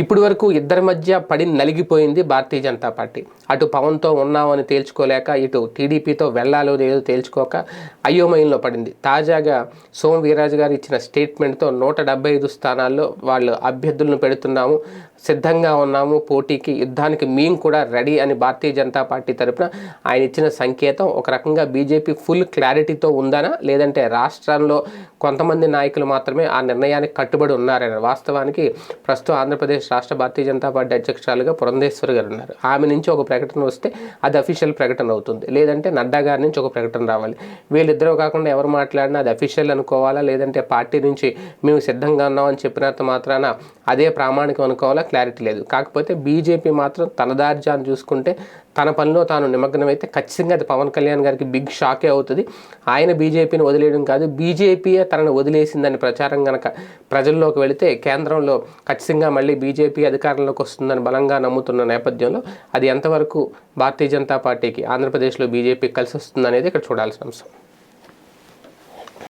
ఇప్పటి వరకు ఇద్దరి మధ్య పడి నలిగిపోయింది భారతీయ జనతా పార్టీ. అటు పవన్తో ఉన్నామని తేల్చుకోలేక ఇటు టీడీపీతో వెళ్ళాలో లేదో తేల్చుకోక అయోమయంలో పడింది. తాజాగా సోమ్ వీరాజు గారు ఇచ్చిన స్టేట్మెంట్తో నూట డెబ్బై ఐదు స్థానాల్లో వాళ్ళు అభ్యర్థులను పెడుతున్నాము సిద్ధంగా ఉన్నాము పోటీకి యుద్ధానికి మేము కూడా రెడీ అని భారతీయ జనతా పార్టీ తరపున ఆయన ఇచ్చిన సంకేతం ఒక రకంగా బీజేపీ ఫుల్ క్లారిటీతో ఉందనా? లేదంటే రాష్ట్రంలో కొంతమంది నాయకులు మాత్రమే ఆ నిర్ణయానికి కట్టుబడి ఉన్నారని వాస్తవానికి ప్రస్తుతం ఆంధ్రప్రదేశ్ రాష్ట్ర భారతీయ జనతా పార్టీ అధ్యక్షురాలుగా పురంధేశ్వర్ గారు ఉన్నారు. ఆమె నుంచి ఒక ప్రకటన వస్తే అది అఫీషియల్ ప్రకటన అవుతుంది. లేదంటే నడ్డా గారి నుంచి ఒక ప్రకటన రావాలి. వీళ్ళిద్దరూ కాకుండా ఎవరు మాట్లాడినా అది అఫీషియల్ అనుకోవాలా? లేదంటే పార్టీ నుంచి మేము సిద్ధంగా ఉన్నామని చెప్పినంత మాత్రాన అదే ప్రామాణికం అనుకోవాలా? క్లారిటీ లేదు. కాకపోతే బీజేపీ మాత్రం తన దార్జాన్ని చూసుకుంటే తన పనిలో తాను నిమగ్నమైతే ఖచ్చితంగా అది పవన్ కళ్యాణ్ గారికి బిగ్ షాకే అవుతుంది. ఆయన బీజేపీని వదిలేయడం కాదు బీజేపీయే తనను వదిలేసిందని ప్రచారం కనుక ప్రజల్లోకి వెళితే కేంద్రంలో ఖచ్చితంగా మళ్ళీ బీజేపీ అధికారంలోకి వస్తుందని బలంగా నమ్ముతున్న నేపథ్యంలో అది ఎంతవరకు భారతీయ జనతా పార్టీకి ఆంధ్రప్రదేశ్లో బీజేపీ కలిసి వస్తుందనేది ఇక్కడ చూడాల్సిన అంశం.